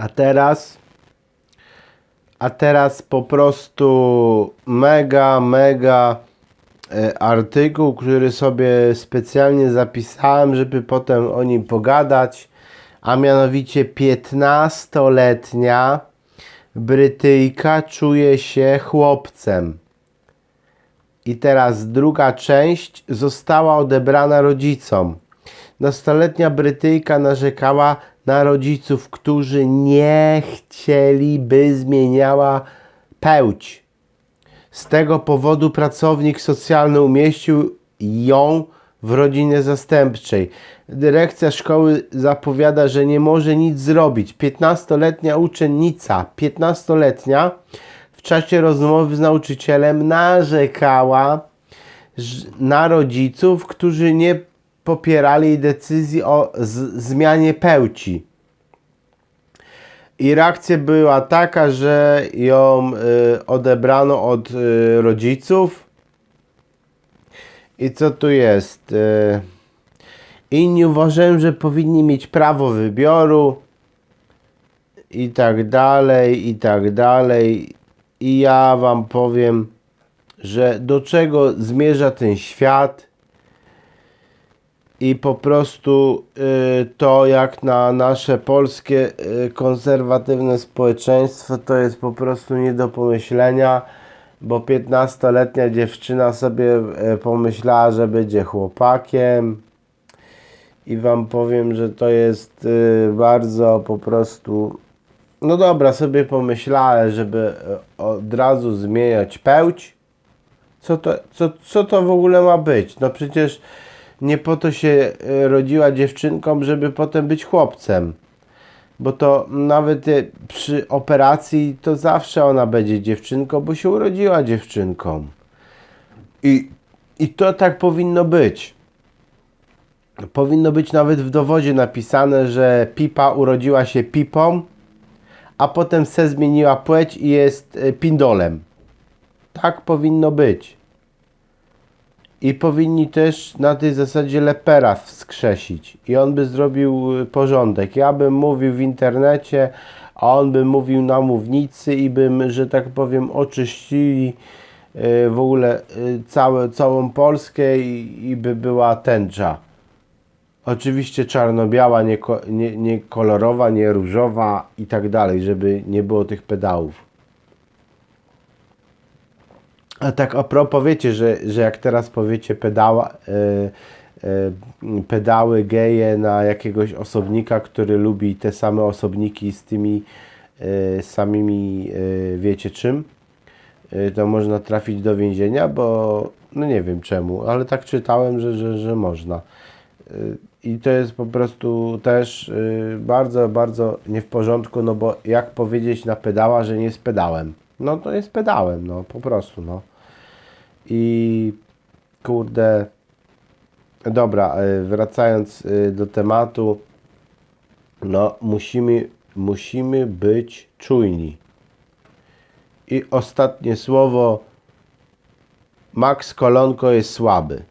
A teraz. A teraz po prostu mega, mega e, artykuł, który sobie specjalnie zapisałem, żeby potem o nim pogadać. A mianowicie 15-letnia Brytyjka czuje się chłopcem. I teraz druga część została odebrana rodzicom. Nastoletnia Brytyjka narzekała na rodziców, którzy nie chcieli, by zmieniała płeć. Z tego powodu pracownik socjalny umieścił ją w rodzinie zastępczej. Dyrekcja szkoły zapowiada, że nie może nic zrobić. 15-letnia uczennica, 15-letnia, w czasie rozmowy z nauczycielem narzekała na rodziców, którzy nie popierali decyzji o zmianie płci. I reakcja była taka, że ją y, odebrano od y, rodziców. I co tu jest? Y, inni uważają, że powinni mieć prawo wyboru i tak dalej, i tak dalej. I ja wam powiem, że do czego zmierza ten świat i po prostu y, to jak na nasze polskie y, konserwatywne społeczeństwo to jest po prostu nie do pomyślenia, bo 15-letnia dziewczyna sobie y, pomyślała, że będzie chłopakiem i wam powiem, że to jest bardzo po prostu no dobra, sobie pomyślałem, żeby od razu zmieniać płeć. Co to, co, co to w ogóle ma być? No przecież nie po to się y, rodziła dziewczynką, żeby potem być chłopcem. Bo to nawet y, przy operacji to zawsze ona będzie dziewczynką, bo się urodziła dziewczynką. I, i to tak powinno być. Powinno być nawet w dowodzie napisane, że Pipa urodziła się Pipą, a potem se zmieniła płeć i jest y, pindolem. Tak powinno być. I powinni też na tej zasadzie lepera wskrzesić. I on by zrobił y, porządek. Ja bym mówił w internecie, a on by mówił na mównicy i bym, że tak powiem, oczyścili y, w ogóle y, całe, całą Polskę i, i by była tęcza. Oczywiście czarno-biała, nie, nie, nie kolorowa, nie różowa i tak dalej, żeby nie było tych pedałów. A tak a propos, wiecie, że, że jak teraz powiecie pedała, e, pedały geje na jakiegoś osobnika, który lubi te same osobniki z tymi e, samymi, e, wiecie czym, to można trafić do więzienia, bo no nie wiem czemu, ale tak czytałem, że, że, że można. I to jest po prostu też bardzo, bardzo nie w porządku, no bo jak powiedzieć na pedała, że nie jest pedałem? No to jest pedałem, no po prostu, no. I kurde, dobra, e, wracając e, do tematu, no musimy, musimy być czujni. I ostatnie słowo, Max Kolonko jest słaby.